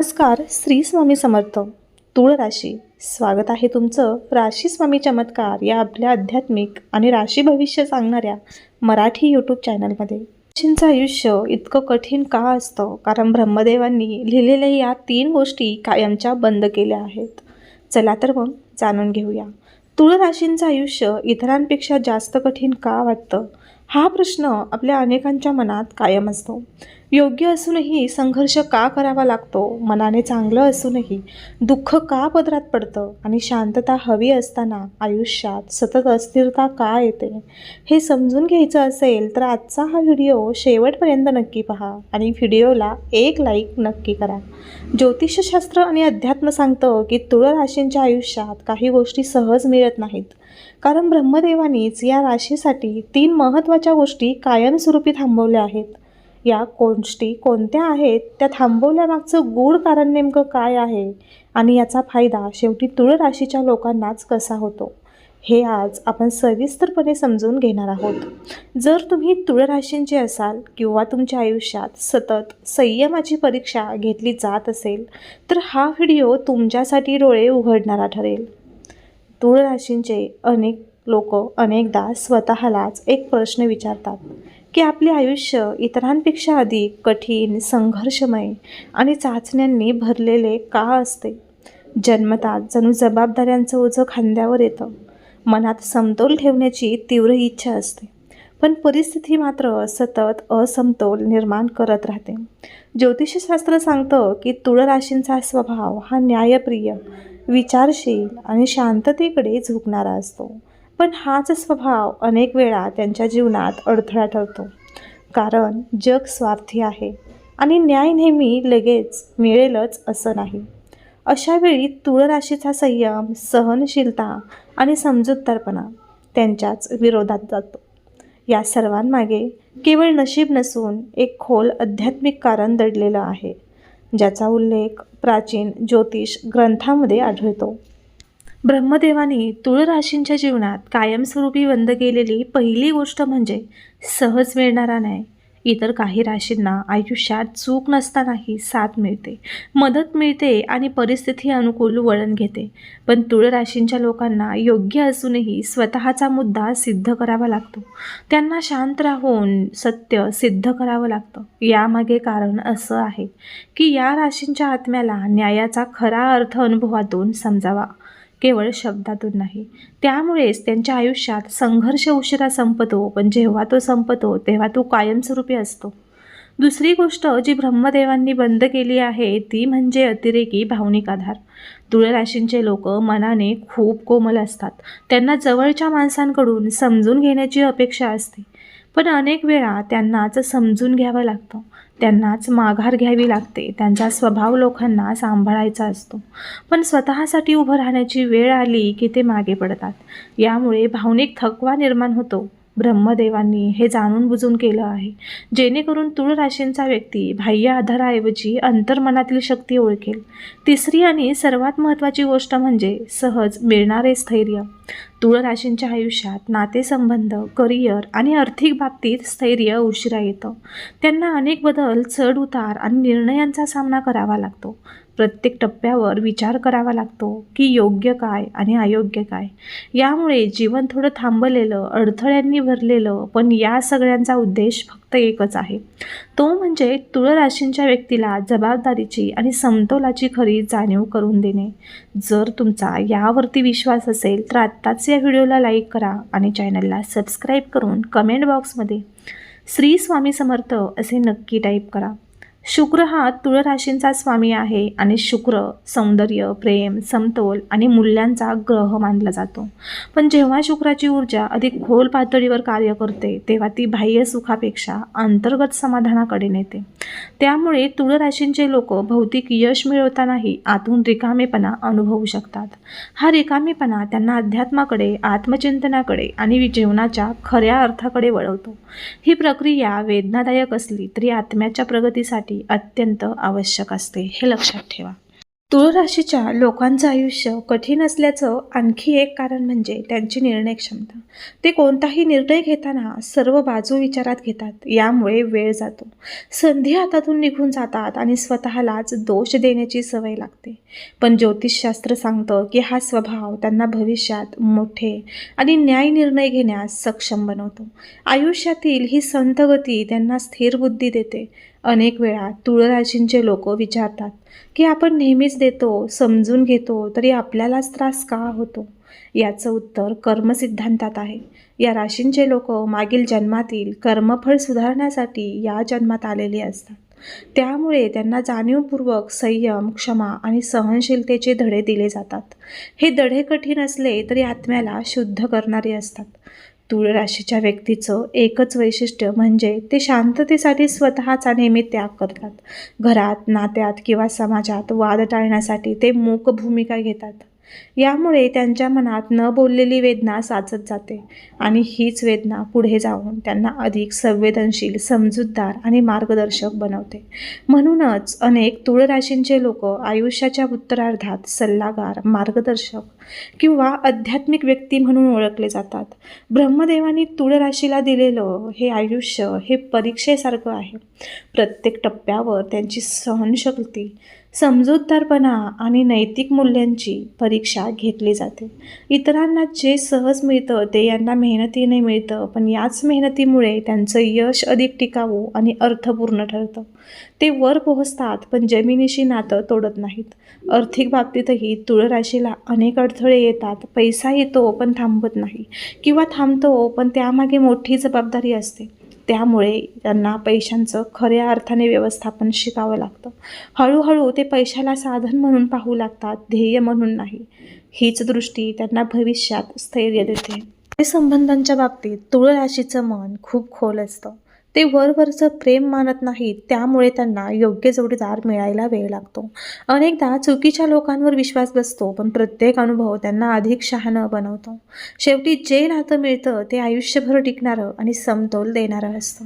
नमस्कार श्री स्वामी समर्थ. तुळ राशी. स्वागत आहे तुमचं राशी स्वामी चमत्कार या आपल्या आध्यात्मिक आणि राशी भविष्य सांगणाऱ्या मराठी यूट्यूब चॅनलमध्ये राशींचं आयुष्य इतकं कठीण का असतं? कारण ब्रह्मदेवांनी लिहिलेल्या या तीन गोष्टी कायमच्या बंद केल्या आहेत. चला तर मग जाणून घेऊया. तुळ राशींचं आयुष्य इतरांपेक्षा जास्त कठीण का वाटतं? हा प्रश्न आपल्या अनेकांच्या मनात कायम असतो. योग्य असूनही संघर्ष का करावा लागतो? मनाने चांगलं असूनही दुःख का पदरात पडतं? आणि शांतता हवी असताना आयुष्यात सतत अस्थिरता का येते? हे समजून घ्यायचं असेल तर आजचा हा व्हिडिओ शेवटपर्यंत नक्की पहा आणि व्हिडिओला एक लाईक नक्की करा. ज्योतिषशास्त्र आणि अध्यात्म सांगतं की तुळ राशींच्या आयुष्यात काही गोष्टी सहज मिळत नाहीत. कारण ब्रह्मदेवानीच या राशीसाठी तीन महत्त्वाच्या गोष्टी कायमस्वरूपी थांबवल्या आहेत. या गोष्टी कोणत्या आहेत? त्या थांबवल्यामागचं गूढ कारण नेमकं काय आहे? आणि याचा फायदा शेवटी तुळ राशीच्या लोकांनाच कसा होतो? हे आज आपण सविस्तरपणे समजून घेणार आहोत. जर तुम्ही तुळ राशींचे असाल किंवा तुमच्या आयुष्यात सतत संयमाची परीक्षा घेतली जात असेल तर हा व्हिडिओ तुमच्यासाठी डोळे उघडणारा ठरेल. तूळ राशींचे अनेक लोक अनेकदा स्वतःलाच एक प्रश्न विचारतात की आपले आयुष्य इतरांपेक्षा अधिक कठीण संघर्षमय आणि चाचण्यांनी भरलेले का असते? जन्मतात जणू जबाबदाऱ्यांचं ओझं खांद्यावर येतं. मनात समतोल ठेवण्याची तीव्र इच्छा असते. पण परिस्थिती मात्र सतत असमतोल निर्माण करत राहते. ज्योतिषशास्त्र सांगतं की तुळ राशींचा स्वभाव हा न्यायप्रिय विचारशील आणि शांततेकडे झुकणारा असतो. पण हाच स्वभाव अनेक वेळा त्यांच्या जीवनात अडथळा ठरतो. कारण जग स्वार्थी आहे आणि न्याय नेहमी लगेच मिळेलच असं नाही. अशा वेळी संयम सहनशीलता आणि समजूतदारपणा त्यांच्याच विरोधात जातो. या सर्वांमागे केवळ नशीब नसून एक खोल आध्यात्मिक कारण दडलेलं आहे. ज्याचा उल्लेख प्राचीन ज्योतिष ग्रंथामध्ये आढळतो. ब्रह्मदेवानी तुळ राशींच्या जीवनात कायमस्वरूपी बंद केलेली पहिली गोष्ट म्हणजे सहज मिळणारा न्याय. इतर काही राशींना आयुष्यात चूक नसतानाही साथ मिळते. मदत मिळते आणि परिस्थिती अनुकूल वळण घेते. पण तुळ राशींच्या लोकांना योग्य असूनही स्वतःचा मुद्दा सिद्ध करावा लागतो. त्यांना शांत राहून सत्य सिद्ध करावं लागतं. यामागे कारण असं आहे की या राशींच्या आत्म्याला न्यायाचा खरा अर्थ अनुभवातून समजावा. केवळ शब्दातून नाही. त्यामुळेच त्यांच्या आयुष्यात संघर्ष उशिरा संपतो पण जेव्हा तो संपतो तेव्हा तो कायमस्वरूपी असतो. दुसरी गोष्ट जी ब्रह्मदेवांनी बंद केली आहे ती म्हणजे अतिरेकी भावनिक आधार. तुळराशींचे लोक मनाने खूप कोमल असतात. त्यांना जवळच्या माणसांकडून समजून घेण्याची अपेक्षा असते. पण अनेक वेळा त्यांनाच समजून घ्यावं लागतं. त्यांनाच माघार घ्यावी लागते. त्यांचा स्वभाव लोकांना सांभाळायचा असतो. पण स्वतःसाठी उभं राहण्याची वेळ आली की ते मागे पडतात. यामुळे भावनिक थकवा निर्माण होतो. ब्रह्मदेवांनी हे जाणून बुजून केलं आहे. जेणेकरून तुळ राशींचा व्यक्ती बाह्य आधाराऐवजी अंतर्मनातील शक्ती ओळखेल. तिसरी आणि सर्वात महत्त्वाची गोष्ट म्हणजे सहज मिळणारे स्थैर्य. तुळ राशींच्या आयुष्यात नातेसंबंध करिअर आणि आर्थिक बाबतीत स्थैर्य उशिरा येतं. त्यांना अनेक बदल चढ उतार आणि निर्णयांचा सामना करावा लागतो. प्रत्येक टप्प्यावर विचार करावा लागतो की योग्य काय आणि अयोग्य काय. यामुळे जीवन थोडं थांबलेलं अडथळ्यांनी भरलेलं पण या सगळ्यांचा उद्देश फक्त एकच आहे. तो म्हणजे तुळ राशींच्या व्यक्तीला जबाबदारीची आणि समतोलाची खरी जाणीव करून देणे. जर तुमचा यावरती विश्वास असेल तर आत्ताच या व्हिडिओला लाईक करा आणि चॅनलला सबस्क्राईब करून कमेंट बॉक्समध्ये श्री स्वामी समर्थ असे नक्की टाईप करा. शुक्र हा तुळ राशींचा स्वामी आहे आणि शुक्र सौंदर्य प्रेम समतोल आणि मूल्यांचा ग्रह मानला जातो. पण जेव्हा शुक्राची ऊर्जा अधिक खोल पातळीवर कार्य करते तेव्हा ती बाह्य सुखापेक्षा अंतर्गत समाधानाकडे नेते. त्यामुळे तुळ राशींचे लोक भौतिक यश मिळवतानाही आतून रिकामेपणा अनुभवू शकतात. हा रिकामेपणा त्यांना अध्यात्माकडे आत्मचिंतनाकडे आणि जीवनाच्या खऱ्या अर्थाकडे वळवतो. ही प्रक्रिया वेदनादायक असली तरी आत्म्याच्या प्रगतीसाठी अत्यंत आवश्यक असते. हे लक्षात ठेवा. तुळ राशीच्या लोकांचं आयुष्य कठीण असल्याचं आणखी एक कारण म्हणजे त्यांची निर्णय क्षमता. ते कोणताही निर्णय घेताना सर्व बाजू विचारात घेतात यामुळे वेळ जातो. संधी हातातून निघून जातात आणि स्वतःलाच दोष देण्याची सवय लागते. पण ज्योतिषशास्त्र सांगतं की हा स्वभाव त्यांना भविष्यात मोठे आणि न्याय निर्णय घेण्यास सक्षम बनवतो. आयुष्यातील ही संतगती त्यांना स्थिर बुद्धी देते. अनेक वेळा तुळराशींचे लोक विचारतात की आपण नेहमीच देतो समजून घेतो तरी आपल्यालाच त्रास का होतो? याचं उत्तर कर्मसिद्धांतात आहे. या राशींचे लोक मागील जन्मातील कर्मफळ सुधारण्यासाठी या जन्मात आलेले असतात. त्यामुळे त्यांना जाणीवपूर्वक संयम क्षमा आणि सहनशीलतेचे धडे दिले जातात. हे धडे कठीण असले तरी आत्म्याला शुद्ध करणारे असतात. तुळ राशीच्या व्यक्तीचं एकच वैशिष्ट्य म्हणजे ते शांततेसाठी स्वतःचा नेहमी त्याग करतात. घरात नात्यात किंवा समाजात वाद टाळण्यासाठी ते मूक भूमिका घेतात. यामुळे त्यांच्या मनात न बोललेली वेदना साचत जाते आणि हीच वेदना पुढे जाऊन त्यांना अधिक संवेदनशील समजूतदार आणि मार्गदर्शक बनवते. म्हणूनच अनेक तुळ राशींचे लोक आयुष्याच्या उत्तरार्धात सल्लागार मार्गदर्शक किंवा आध्यात्मिक व्यक्ती म्हणून ओळखले जातात. ब्रह्मदेवानी तुळ राशीला दिलेलं हे आयुष्य हे परीक्षेसारखं आहे. प्रत्येक टप्प्यावर त्यांची सहनशक्ती समजूतदारपणा आणि नैतिक मूल्यांची परीक्षा घेतली जाते. इतरांना जे सहज मिळतं ते यांना मेहनतीने मिळतं पण याच मेहनतीमुळे त्यांचं यश अधिक टिकावं आणि अर्थपूर्ण ठरतं. ते वर पोहोचतात पण जमिनीशी नातं तोडत नाहीत. आर्थिक बाबतीतही तुळराशीला अनेक अडथळे येतात. पैसा येतो पण थांबत नाही. किंवा थांबतो पण त्यामागे मोठी जबाबदारी असते. त्यामुळे त्यांना पैशांचं खऱ्या अर्थाने व्यवस्थापन शिकावं लागतं. हळूहळू ते पैशाला साधन म्हणून पाहू लागतात ध्येय म्हणून नाही. हीच दृष्टी त्यांना भविष्यात स्थैर्य देते. संबंधांच्या बाबतीत तुळ राशीचं मन खूप खोल असतं. ते वरवरचं प्रेम मानत नाहीत त्यामुळे त्यांना योग्य जोडीदार मिळायला वेळ लागतो. अनेकदा चुकीच्या लोकांवर विश्वास बसतो पण प्रत्येक अनुभव त्यांना अधिक शहाणं बनवतो. शेवटी जे नातं मिळतं ते आयुष्यभर टिकणारं आणि समतोल देणारं असतं.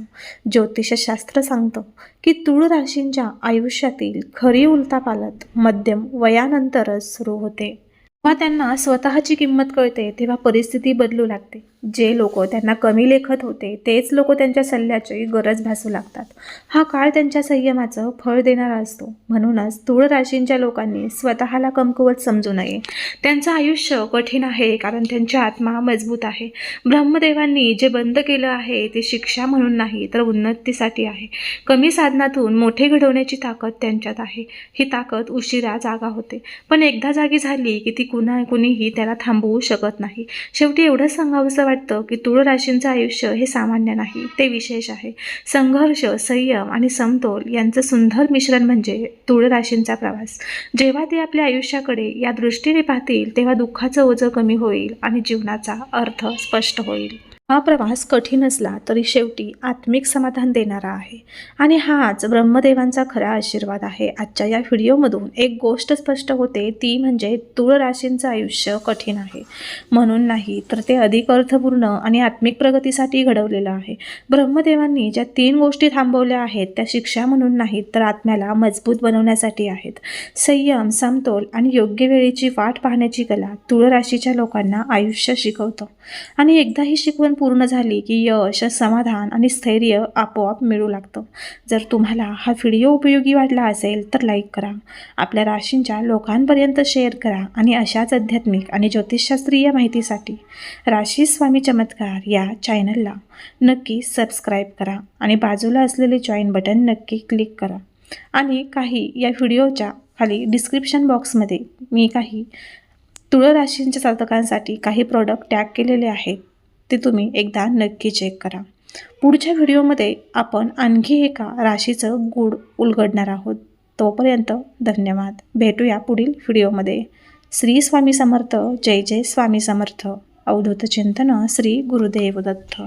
ज्योतिषशास्त्र सांगतं की तुळ राशींच्या आयुष्यातील खरी उलतापालत मध्यम वयानंतरच सुरू होते. जेव्हा त्यांना स्वतःची किंमत कळते तेव्हा परिस्थिती बदलू लागते. जे लोक त्यांना कमी लेखत होते तेच लोक त्यांच्या सल्ल्याची गरज भासू लागतात. हा काळ त्यांच्या संयमाचं फळ देणारा असतो. म्हणूनच तूळ राशींच्या लोकांनी स्वतःला कमकुवत समजू नये. त्यांचं आयुष्य कठीण आहे कारण त्यांची आत्मा मजबूत आहे. ब्रह्मदेवांनी जे बंद केलं आहे ते शिक्षा म्हणून नाही तर उन्नतीसाठी आहे. कमी साधनातून मोठे घडवण्याची ताकद त्यांच्यात आहे. ही ताकद उशिरा जागा होते. पण एकदा जागी झाली की ती कुणा कुणीही त्याला थांबवू शकत नाही. शेवटी एवढंच सांगावंसं वाटतं की तुळ राशींचं आयुष्य हे सामान्य नाही. ते विशेष आहे. संघर्ष संयम आणि समतोल यांचं सुंदर मिश्रण म्हणजे तुळ राशींचा प्रवास. जेव्हा ते आपल्या आयुष्याकडे या दृष्टीने पाहतील तेव्हा दुःखाचं ओझं कमी होईल आणि जीवनाचा अर्थ स्पष्ट होईल. हा प्रवास कठीण असला तरी शेवटी आत्मिक समाधान देणारा आहे. आणि हाच ब्रह्मदेवांचा खरा आशीर्वाद आहे. आजच्या या व्हिडिओमधून एक गोष्ट स्पष्ट होते. ती म्हणजे तुळराशींचं आयुष्य कठीण आहे. म्हणून नाही तर ते अधिक अर्थपूर्ण आणि आत्मिक प्रगतीसाठी घडवलेलं आहे. ब्रह्मदेवांनी ज्या तीन गोष्टी थांबवल्या आहेत त्या शिक्षा म्हणून नाहीत तर आत्म्याला मजबूत बनवण्यासाठी आहेत. संयम समतोल आणि योग्य वेळेची वाट पाहण्याची कला तुळराशीच्या लोकांना आयुष्य शिकवतं. आणि एकदा ही शिकवण पूर्ण झाली की यश समाधान आणि स्थैर्य आपोआप मिळू लागतं. जर तुम्हाला हा व्हिडिओ उपयोगी वाटला असेल तर लाईक करा आपल्या राशींच्या लोकांपर्यंत शेअर करा आणि अशाच आध्यात्मिक आणि ज्योतिषशास्त्रीय माहितीसाठी राशी स्वामी चमत्कार या चॅनलला नक्की सबस्क्राईब करा आणि बाजूला असलेले जॉईन बटन नक्की क्लिक करा. आणि काही या व्हिडिओच्या खाली डिस्क्रिप्शन बॉक्समध्ये मी काही तुळ राशींच्या साधकांसाठी काही प्रॉडक्ट टॅग केलेले आहेत. ते तुम्ही एकदा नक्की चेक करा. पुढच्या व्हिडिओमध्ये आपण आणखी एका राशीचं गूढ उलगडणार आहोत. तोपर्यंत धन्यवाद. भेटूया पुढील व्हिडिओमध्ये श्री स्वामी समर्थ. जय जय स्वामी समर्थ. अवधूत चिंतन श्री गुरुदेव दत्त.